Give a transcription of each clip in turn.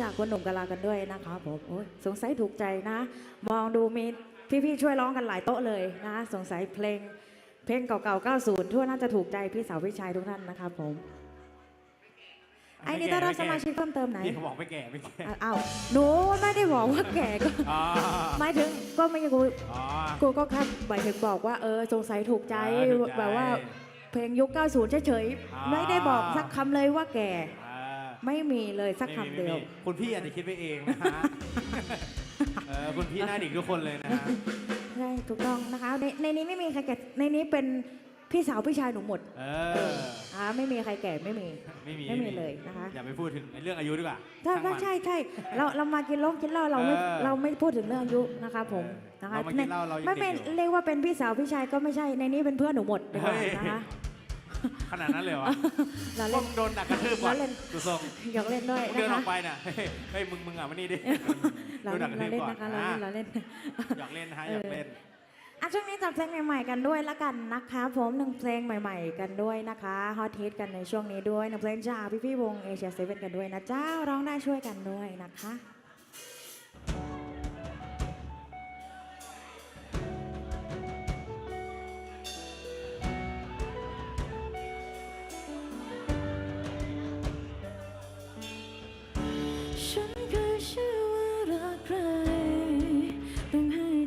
จากคุณหนุ่มกะลากันด้วยนะคะผมโอ้ยสงสัยถูกใจนะ มองดูมีพี่ๆช่วยร้องกันหลายโต๊ะเลยนะ สงสัยเพลง เพลงเก่าๆ 90 ทั่วน่าจะถูกใจพี่สาวพี่ชายทุกท่านนะคะผมไอ้นี่ต้อนรับสมาชิกเพิ่มเติมไหนพี่เขาบอกไม่แก่ไม่แก่อ้าวหนูไม่ได้บอกว่าแก่ก็อ๋อหมายถึงก็ไม่กูอ๋อกูก็แค่หมายถึงบอกว่าเออสงสัยถูกใจอ่าถูกใจแบบว่าเพลงยุค 90 เฉยอ่าๆไม่ได้บอกสักคำเลยว่าแก่อ่า ไม่มีเลยสักไม่คำมีเดียว ไม่มีคุณพี่อาจจะคิดไปเองนะฮะ เออคุณพี่หน้าเด็กทุกคนเลยนะฮะ ใช่ถูกต้องนะคะในในนี้ไม่มีใครแก่ในนี้เป็นพี่สาวพี่ชายหนูหมดเอเออออ่าไม่มีใครแก่ไม่มี ไม่มีไม่มีเลยนะคะ อย่าไปพูดถึงในเรื่องอายุดีกว่าถ้าช่างมัน ใช่ใช่เราเรามากินเหล้ากินเหล้าเราไม่เออเราไม่พูดถึงเรื่องอายุนะคะผมเออนะคะเรามากินเหล้าเรายังไม่เป็นเด็กอยู่เรียกว่าเป็นพี่สาวพี่ชายก็ไม่ใช่ในนี้เป็นเพื่อนหนูหมดดีกว่าเฮ้ย นะคะ ขนาดนั้นเลยวะเราต้เล่อนงโดนดักกระทืบก่อนเราเล่น ดูทรงหยอกเล่นด้วยเดินะนอคะอกไปน่ะเฮ้ยเฮ้ยมึงมึงอะมานี่ดิเราโดนเล่ดันกกระเราทืบเล่นก่อนนะคะเราอะเล่นเราเล่น หยอกเล่นนะฮะหยอกเล่น อะช่วงนี้จับเพลงใหม่ๆกันด้วยละกันนะคะ ผมหนึ่งเพลงใหม่ ๆ กันด้วยนะคะฮอตฮิตกันในช่วงนี้ด้วยหนึ่งเพลงจากพี่ๆวงเอเชียเซเว่นกันด้วยนะเจ้าร้องได้ช่วยกันด้วยนะคะ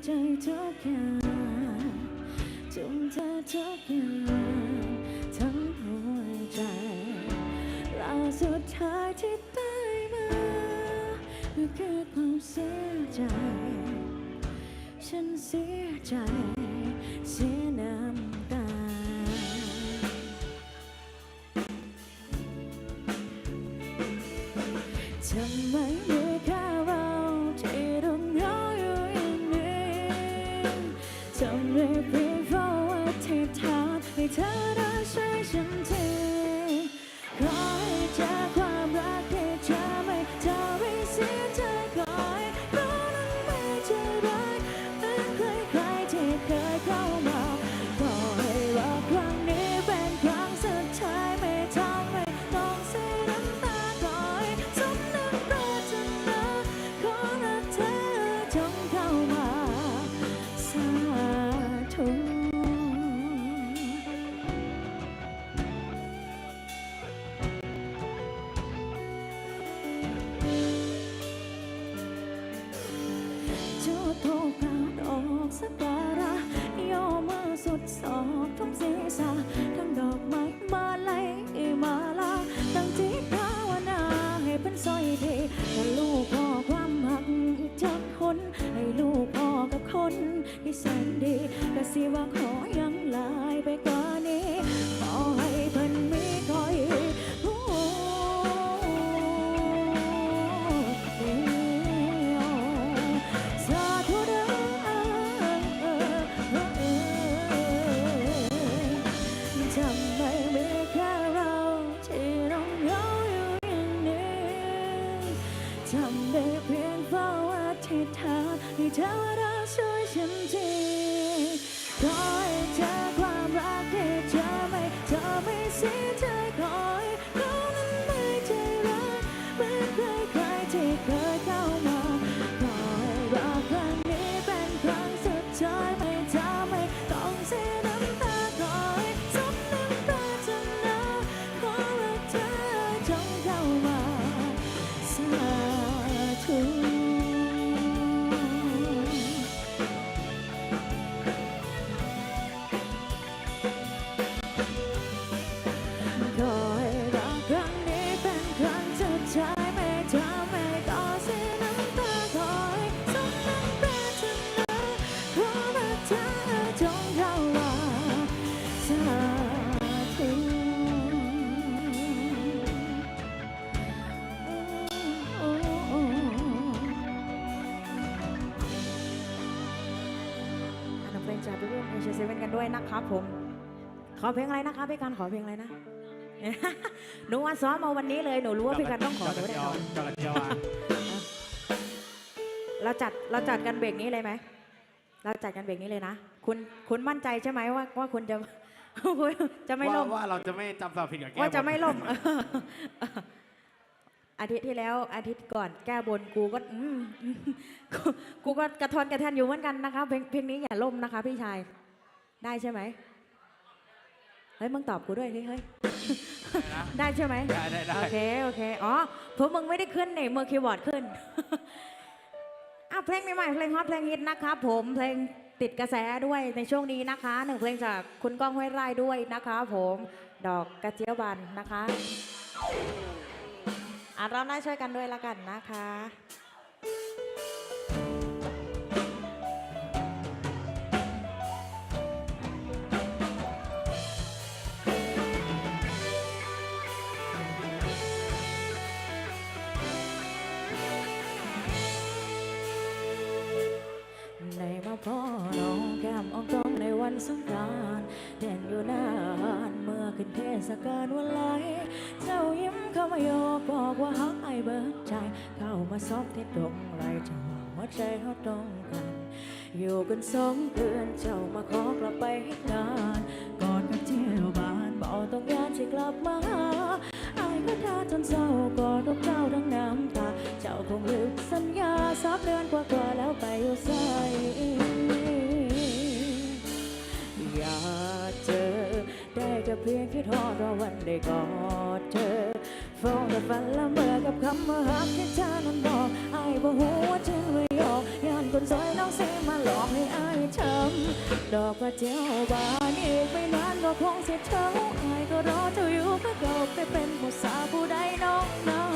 ใจทุกอย่างจงเธอทุกอย่างทั้งหัวใจแล้วสุดท้ายที่ได้มาคือความเสียใจ ฉันเสียใจ เสียน้ำ ฉันทีขอให้เธอความรักที่เธอไม่เธอไม่เสียเธอ จากพี่รุ่นเอเชียเซเว่นกันด้วยนะครับผม ขอเพลงอะไรนะคะพี่การขอเพลงอะไรนะหนูว่าซ้อมมาวันนี้เลยหนูรู้ว่าพี่การต้องขอหนูแน่นอนจระเจียวอะเราจัดเราจัดกันเบรกนี้เลยไหมเราจัดกันเบรกนี้เลยนะคุณคุณมั่นใจใช่ไหมว่าว่าคุณจะจะไม่ล่มว่าว่าเราจะไม่จำสาวผิดกับแก้วว่าจะไม่ล่ม อาทิตย์ที่แล้วอาทิตย์ก่อนแก้บนกูก็อืมอืมกูกูก็กระทอนกระแทนอยู่เหมือนกันนะคะเพลงเพลงนี้อย่าล่มนะคะ พี่ชายได้ใช่ไหมเฮ้ยมึงตอบกูด้วยเฮ้ยเฮ้ยนะได้ใช่ไหมได้ได้ได้โอเคโอเคอ๋อเพราะมึงไม่ได้ขึ้นเนี่ยมือคีย์บอร์ดขึ้นอะเพลงใหม่ๆเพลงฮอตเพลงฮิตนะครับผมเพลงติดกระแสด้วยในช่วงนี้นะคะหนึ่งเพลงจากคุณก้องห้วยไร่ด้วยนะคะ ผมดอกกระเจียวบานนะคะ อะเราได้าช่วยกันด้วยละกันนะคะในมาพ่อน้องแก้มอองต้องในวันสงกรานต์ เด่นอยู่นานเมื่อขึ้นเทศกาลวันไหลเจ้ายิ้มเข้ามาโยกบอกว่าฮักไอเบิร์ดใจ เข้ามาซอบที่ตรงไหลเจ้าหัวใจเขาตรงกัน อยู่กันสองเดือนเจ้ามาขอกลับไปให้งานก่อนกับเที่ยวบ้านบอกต้องการสิกลับมาหาอายก็ท่าจนเศร้ากอดอกเจ้าทั้งน้ำตา เจ้าคงลืมสัญญาสักเดือนกว่าๆแล้วไปอยู่ใส่ เพียงคิดทอดรอวันได้กอดเธอฟ้องแต่ฝันละเมอกับคำว่ารักที่เธอนั้นบอกไอ้บ่หัวจึงหรือหยอกยานคนสวยน้องเสมาหลอกให้ไอ้ายช้ำดอกกระเจียวบานอีกไม่นานก็คงเสียเท่าไอ้ก็รอเจ้าอยู่ก็เก่าไปเป็นผู้สาวผู้ใดน้องน้อง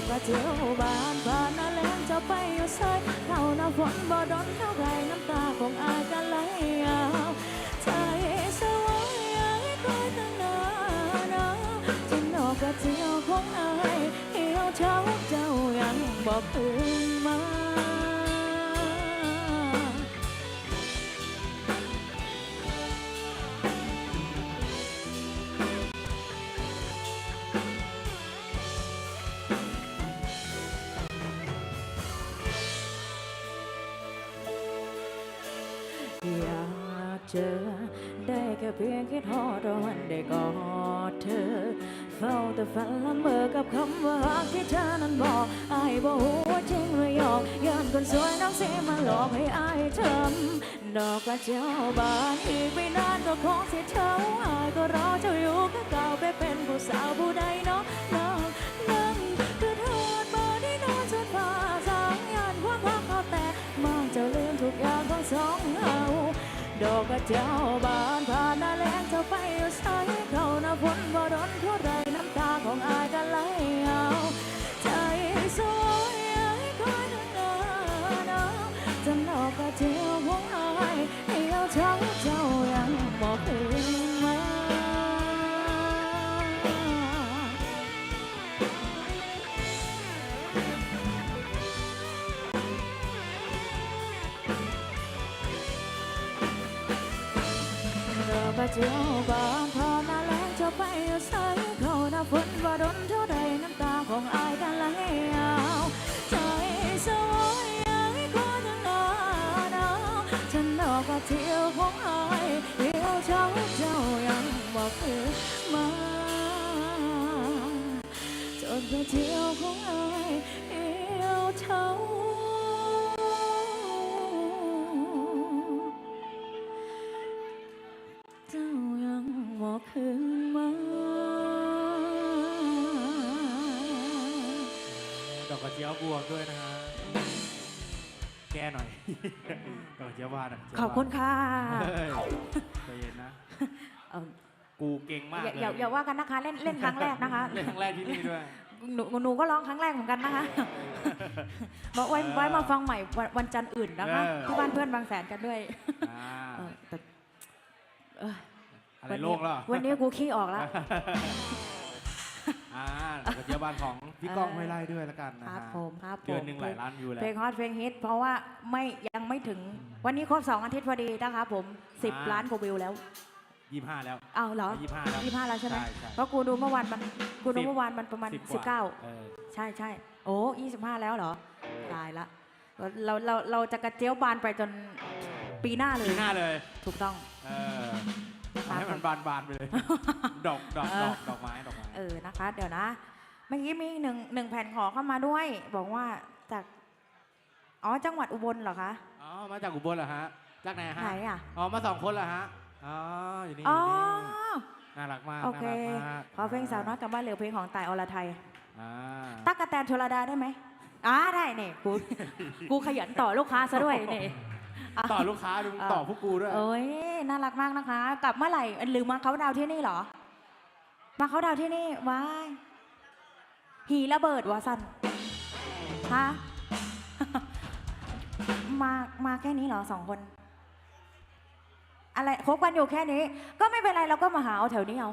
กกระเจียวบานผ่านนาแล้งจะไปอยู่ใส่เข้าหน้าฝนบ่ดนเท่าไรน้ำตาของอายกันไหลเอาใจสวายคอยตั้งนานจนอกกระเจียวของอายเหี่ยวเช้าเจ้ายังบอกคืนมา เจอ ได้แค่เพียงคิดฮอดวันได้กอดเธอ เฝ้าแต่ฝันละเมอกับคำว่ารักที่เธอนั้นบอกอายบอกว่าจริงหรือหยอกย้อนคนสวยน้องเสียมาหลอกให้อายช้ำดอกกระเจียวบานอีกไม่นานก็คงเสียเท่าอายก็รอเจ้าอยู่ก็ก้าไปเป็นผู้สาวผู้ใดเนาะน้องนั่งคือทอดมาได้นอนจนฟ้าสางยานความรักเขาแตกมองเจ้าลืมทุกอย่างของสองเฮา ดอกกระเจ้าบานผ่านหน้าแลงเจ้าไปอยู่ใส่เข้าหน้าฝนบ่ดนเท่าไรน้ำตาของอายก็ เจียวบวกด้วยนะฮะ แก้หน่อยดอกกระเจียวบานดกกระเจียวขอบคุณค่ะเฮ้ยใจเย็นนะ เอ่อกูเก่งมากอย่าเลยอย่าอย่าว่ากันนะคะเล่นเล่นครั้งแรกนะคะเล่นครั้งแรกที่นี่ด้วย หนูหนูก็ร้องครั้งแรกเหมือนกันนะคะบอกไว้เออไว้มาฟังใหม่วันวันจันทร์อื่นนะคะ เออ ที่บ้านเพื่อนบางแสนกันด้วยอ่าเออแต่เอออะไรวันโล่นี้งแล้วเหรอวันนี้กูขี้ออกแล้ว อ่าดอกกระเจียวบานของพี่ก้องเออห้วยไล่ด้วยแล้วกันนะคฮะรับผมครับผมเดือนหนึ่งหลายล้านวิวแล้วเพลงฮอตเพลงฮิตเพราะว่าไม่ยังไม่ถึงวันนี้ครบสองอาทิตย์พอดีนะคะผมสิบอ่าล้านกว่าวิวแล้ว ยี่ห้าแล้ว เอาเหรอยี่ห้าแล้วยี่ห้าแล้วใช่ไหมใช่ใช่ เพราะกูดูเมื่อวานมันกูดูสิบเมื่อวานมันประมาณสิบสิบเก้าเออ ใช่ใช่โอ้ยี่สิบห้าแล้วเหรอ ตายละ เราเราเราจะกระเจียวบานไปจนปีหน้าเลย ปีหน้าเลยถูกต้อง เออ เอาให้มันบานบานๆไปเลย ดอกดอกดอกดอกไม้ดอกไม้เออนะคะ เดี๋ยวนะ เมื่อกี้มีหนึ่งหนึ่งแผ่นขอเข้ามาด้วย บอกว่าจากอ๋อจังหวัดอุบลเหรอคะอ๋อมาจากอุบลเหรอฮะจากไหนฮะไหนอะอ๋อมาสองคนเหรอฮะอ๋ออยู่นี่ออ๋อยู่นี่น่ารักมากโอเคน่ารักมากขอเพลงสาวน้อยกับบ้านเหลือเพลงของต่ายอรไทยอ่าตั๊กกะแตนชลดาได้ไหมอ่าได้เนี่ยกูกูขยันต่อลูกค้าซะด้วยเนี่ย ต่อลูกค้าดูอ่าต่อพวกกูด้วยเอ้ยน่ารักมากนะคะ กลับเมื่อไหร่หรือมาเขาดาวน์ที่นี่เหรอ มาเขาดาวน์ที่นี่ว้ายหีระเบิดวะสันฮะมามาแค่นี้เหรอสองคน อะไรคบกันอยู่แค่นี้ ก็ไม่เป็นไรเราก็มาหาเอาแถวนี้เอา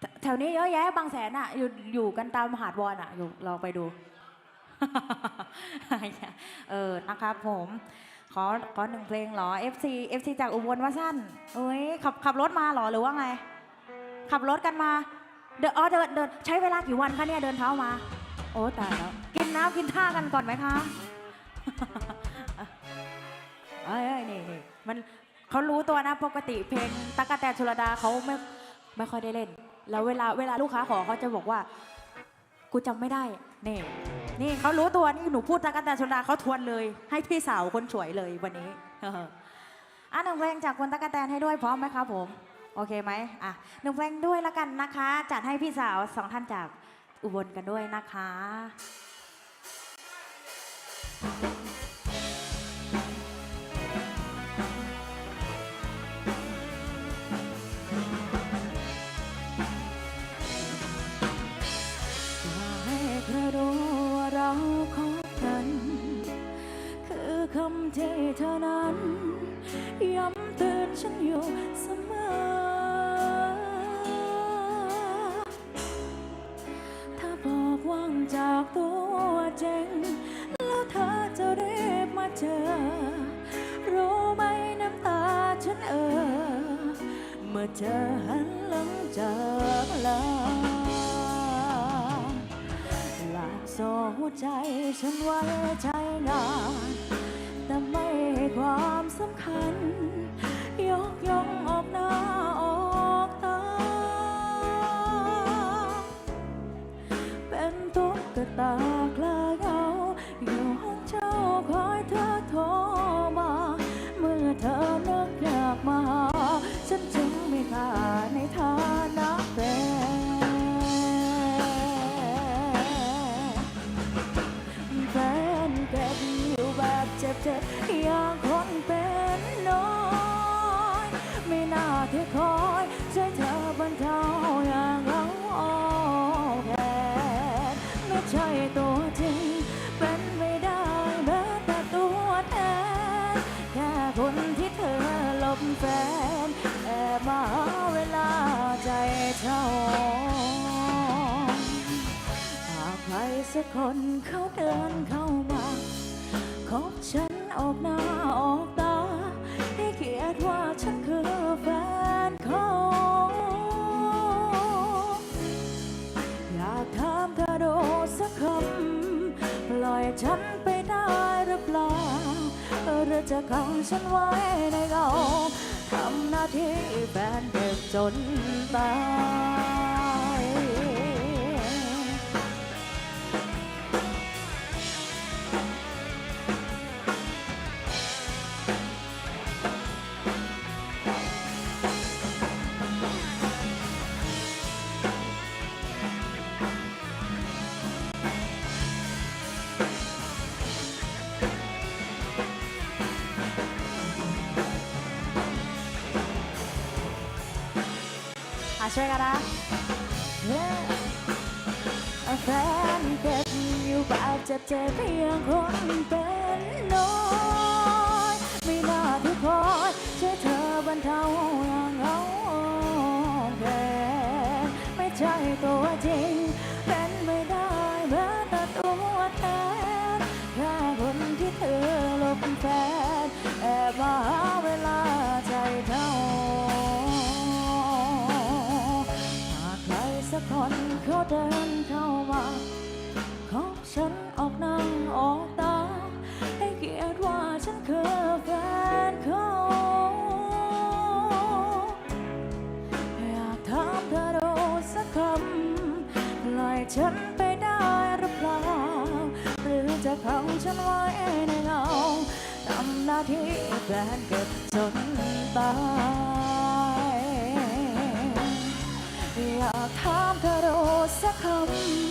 แถแถวนี้เยอะแยะบางแสนอะอยู่อยู่กันตามหาดวอนอะอยู่ลองไปดู เออนะครับผม ขอขอหนึ่งเพลงเหรอ FC FC จากอุบลว่าสั้นเอ้ยขับขับรถมาเหรอหรือว่าไง ขับรถกันมา เดินอ๋อเดินเดินใช้เวลากี่วันคะเนี่ยเดินเท้ามา โอ้ตายแล้วกินน้ำกินท่ากันก่อนไหมคะเอ้ยเนี่นี่มันเขารู้ตัวนะปกติเพลงตะกกะแตนชลดาเขาไม่ไม่ค่อยได้เล่น แล้วเวลาเวลาลูกค้าขอเขาจะบอกว่า กูจำไม่ได้นี่ นี่เขารู้ตัวนี่หนูพูดตะกกะแตนชนดาเขาทวนเลย ให้พี่สาวคนสวยเลยวันนี้อะหนึ่งเพลงจากคนตะกกะแตนให้ด้วยพร้อมไหมครับผมโอเคไหมอะหนึ่งเพลงด้วยแล้วกันนะคะ จัดให้พี่สาวสองท่านจากอุบลกันด้วยนะคะ ที่เธอนั้นย้ำเตือนฉันอยู่เสมอ ถ้าบอกว่างจากตัวเจงแล้วเธอจะรีบมาเจอ รู้ไหมน้ำตาฉันเออ เมื่อเธอหันหลังจากลาหลากโซ่ใจฉันไว้ใจงาน ความสำคัญ แฟนเด็กจนตาย อะช่วยกันนะแฟนเก็บอยู่แบบเจ็บเจ็บเพียงคนเป็นน้อยไม่น่าที่คอยช่วยเธอบรรเทาอย่างเหงาแค่ไม่ใช่ตัวจริง เป็นไม่ได้แม้แต่ตัวแทนแค่คนที่เธอหลบแฟน คนเขาเดินเข้ามาของฉันออกนังออกตา ให้เกียรติว่าฉันคือแฟนเขาอยากถามเธอดูสักคำลอยฉันไปได้หรือเปล่า หรือจะขังฉันไว้ในเงาทำหน้าที่แฟนเก็บจนตายากถามเธอรู้สักค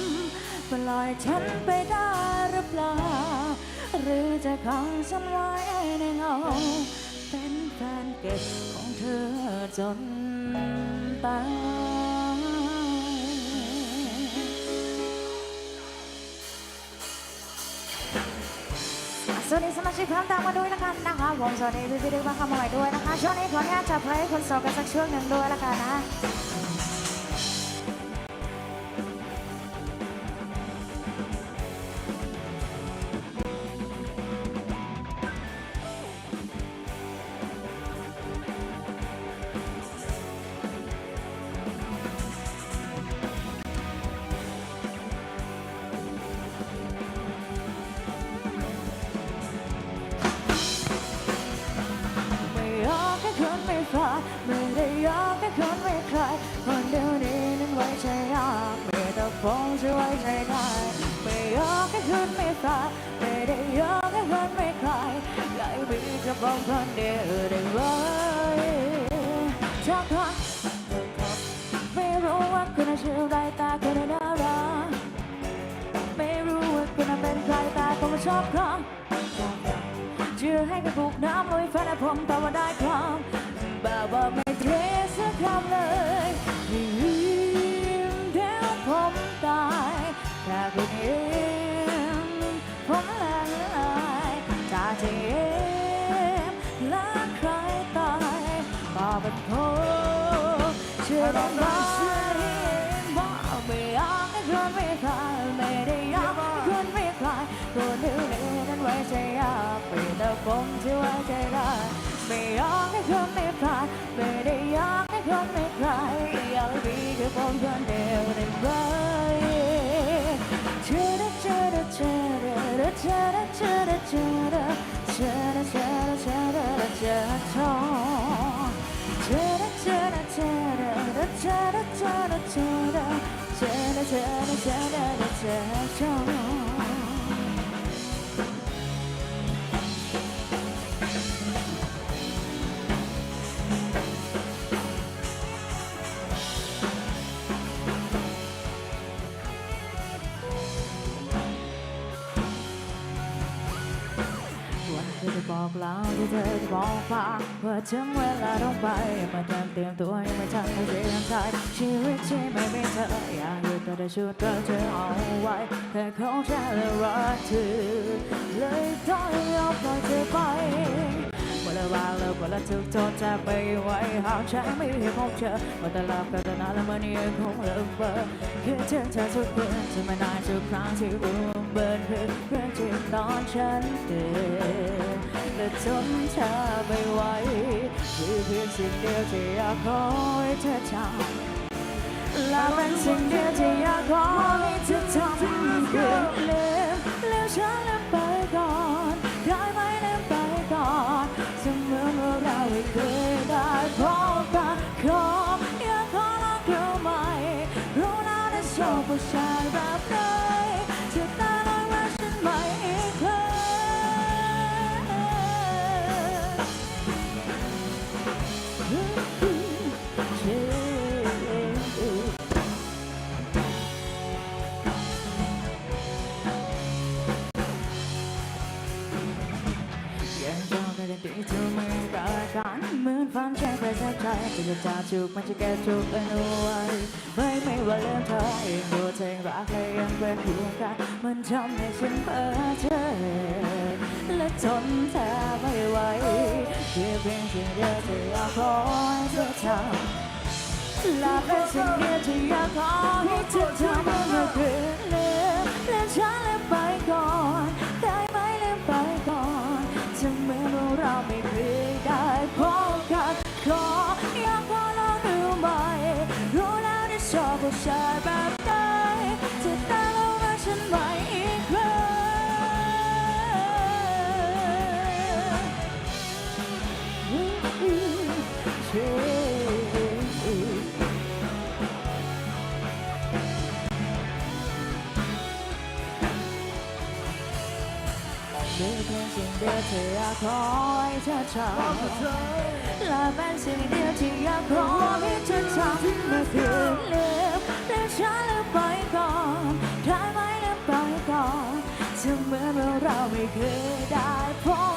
ำปล่อยฉันไปได้หรือเปล่า หรือจะขังฉันไว้ในเงา เป็นแฟนเก็บของเธอจนตายสวัสดีสมาชิกเพิ่มเติมมาด้วยละกันนะคะผมสวัสดีพี่พี่ๆด้วยมาคำใหม่ด้วยนะคะ ช่วงนี้ขออนุญาตจับเพลงคนโสดกันสักช่วงหนึ่งด้วยละกันนะ ชื่ออะไรแต่คุณน่ารักไม่รู้ว่าคุณเป็นใครแต่ผมชอบเขาเชื่อให้กระปุกน้ำลอยแฟนผมแต่ว่าได้ความแบบว่าไม่เทสักคำเลยยิ้มเดี๋ยวผมตายแต่คุณเองผมละลายจากที่เองและใครตายก็เป็นผมเชื่อได้ไหม นั้นไว้ใจยากเป็นแต่ผมที่ไว้ใจได้ไม่อยากให้คนไม่คลายไม่ได้อยากให้คนไที่เธอจะบอกฟังว่าถึงเวลาต้องไปมาเตรียมเตรียมตัวยังไม่ทันได้เรียนใจชีวิตที่ไม่มีเธออยากอยู่แต่ได้ชุดเราเธอเอาไว้แค่ของฉันและรักเธอเลยต้องยอมปล่อยเธอไปเมื่อวางแล้วเมื่อทุกโทษจะไปไว้หากฉันไม่เห็นพบเธอมาแต่ลับกันนานแล้วมันยังคงเลิกเบอร์คือเธอเธอทุกคืนจะม่นานทุกครั้งที่รู้เบิร์นเพื่อเพื่อที่ตอนฉันเดิน และจนเธอไม่ไหวคือเพียงสิ่งเดียวที่อยากขอให้เธอทำและเป็นสิ่งเดียวที่อยากขอให้เธอทำคือลืมลืมฉันำกันดีเธอไม่ได้กันเหมือนฝันแค่ประทับใจจะจะจากจุกมันจะแก้จุกเอาไว้ไม่ไม่ว่าเรื่องเธอเองดูเธอรักและยังเป็นเพียงกันมันทำให้ฉันเพ้อเจอและทนเธอไม่ไหวเพียงเพียงสิ่งเดียวที่อยากขอให้เธอทำและเป็นสิ่งเดียวที่อยากขอให้เธอทำก็คือลืม เดียวที่อยากขอให้เธอทำและเป็นสิ่งเดียวที่อยากขอให้เธอทำเมื่อคืนลืมและฉันลืมไปก่อนได้ไหมลืมไปก่อนจะเหมือนว่าเราไม่เคยได้พบ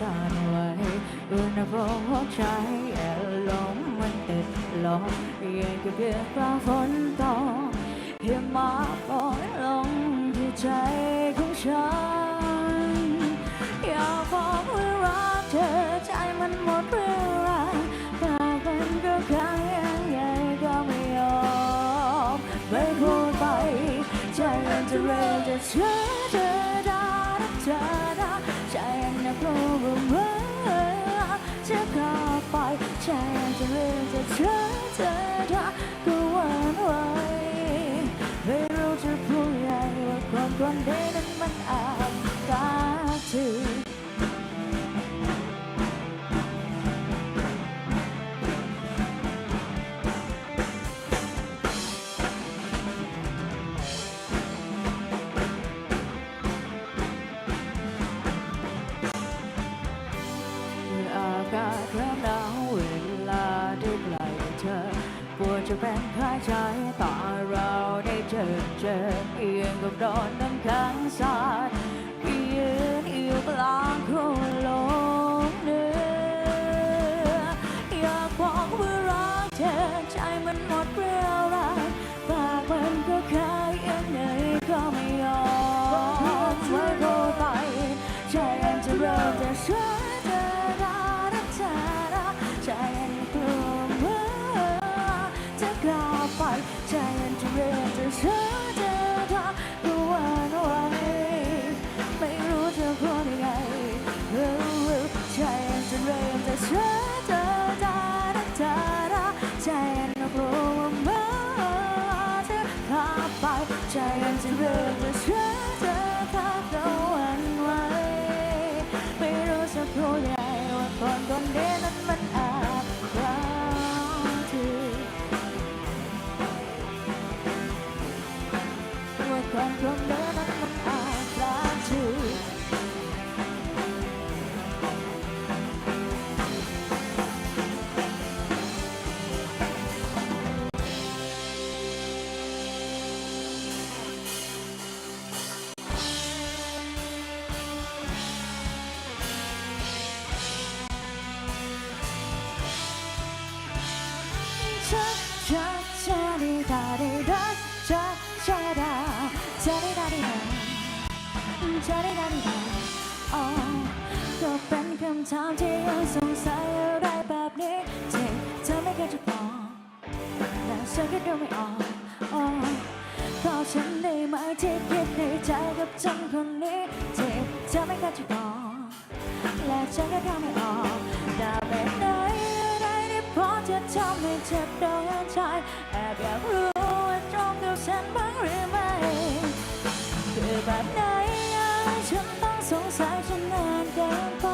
ก็สั่นไหวอุณหภูมิหัวใจแอบลมมันติดลมยังกับเพียงฟ้าฝนตกเพียงมาปล่อยลงที่ใจของฉันอยากบอกว่ารักเธอใจมันหมดเรี่ยวแรงแต่มันก็แค่ยังไงก็ไม่ยอมไม่พูดไปใจมันจะเริ่มจะเชื่อ ไปใจยังจะเอียงกับโดนน้ำค้าง ชะดีดาดีดาอ๋อก็เป็นคำถามที่ยังสงสัยอะไรแบบนี้ที่เธอไม่เคยจะบอกและฉันก็ดูไม่ออกอ๋อเพราะฉันได้ไหมที่คิดในใจกับฉันคนนี้ที่เธอไม่เคยจะบอกและฉันก็ทำไม่ออกได้แบบไหนอะไรที่พอจะทำให้เจ็บโดนใจแอบอยากรู้ว่าตรงกับฉันบ้างหรือไม่คือแบบไหน สงสัยฉันนานเกินไป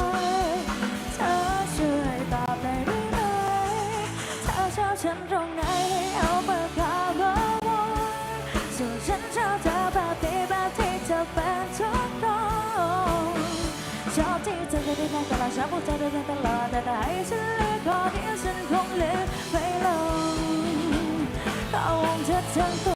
เธอช่วยตอบได้หรือไม่เธอชอบฉันตรงไหนให้เอาปากกาบอกว่าส่วนฉันชอบเธอแบบนี้แบบที่เธอเป็นทุกตรงชอบที่เธอจะได้นั่ตลอดชอบพูดเธอได้ตลอดแต่ถ้าให้ฉันเลือกข้อนี้ฉันคงเลือกไม่ลงธอชอบฉันตรงไหนให้เอาว่าถ้าฉันชอบเธอที่เธอเป็นทุกคนชอบที่เธอก็ได้แต่ก็เราชอบพว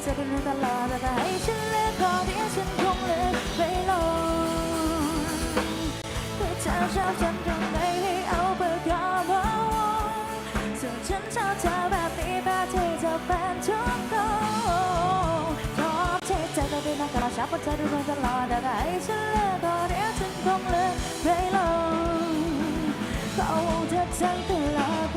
กเธอเป็นตลอดแต่ถ้าให้ฉันเลือกข้อเดียวฉันคงเลือกไม่ลงถ้าเธอชอ ได้แต่ก็เราชอบพวกเธอเป็นตลอดแต่ถ้าให้ฉันเลือกข้อเดียวฉันคงเลือกไม่ลงเขาเธอทั้งตลอด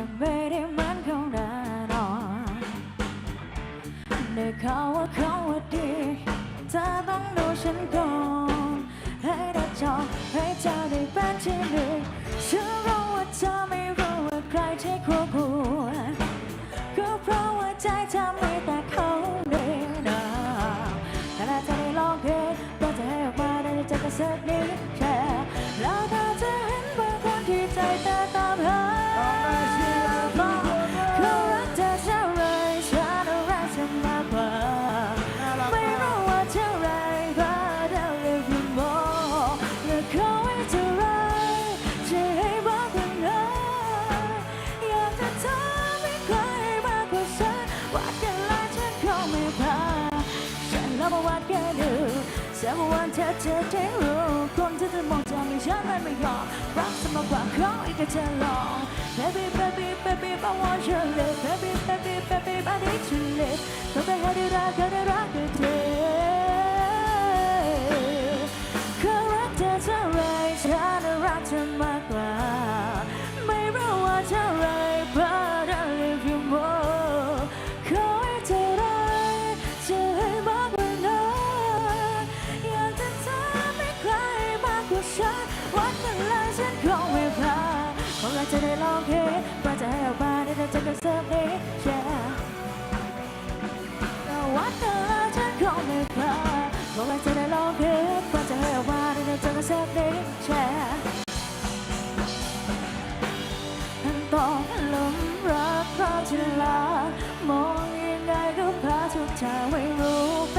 แต่ไม่ได้เหมือนของแน่นอนได้ข่าวว่าเขาว่าดีเธอต้องดูฉันก่อนให้ได้จองให้เธอได้เป็นที่หนึ่ง อจะได้รู้คนที่จะมองจะมีฉันมันไม่ยอมรักเธอมากกว่าเขาอีกก็จะลอง Baby baby baby I want your love Baby baby baby I need your love ต้องไปให้ได้รักก็ได้รักกับเธอเขารักเธอเท่าไรฉันรักเธอมากกว่า ไม่รู้ว่าเท่าไร but I love จะได้ลองเพลงก็จะให้ออกมาได้แต่จะกระเซิร์ฟนี้ yeah วัดกันแล้วฉันคงไม่พลาดคงอยาจะได้ลองเพลงก็จะให้ออกมาได้แต่จะกระเซิร์ฟนี้ yeah ต้องหลงรักเพราะที่ลามองยังไงก็พาทุกทางไม่รู้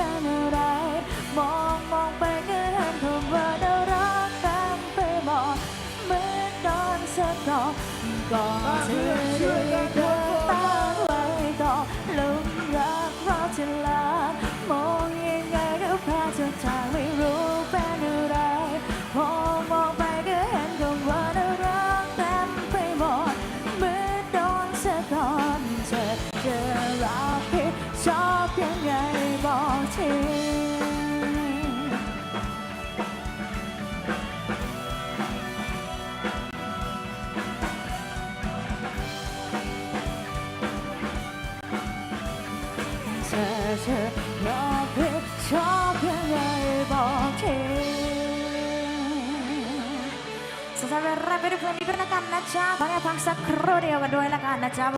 ไปดูเพลงนี้ด้วยละกันนะจ๊ะขอให้ฟังสักครู่เดียวกันด้วยละกันนะจ๊ะ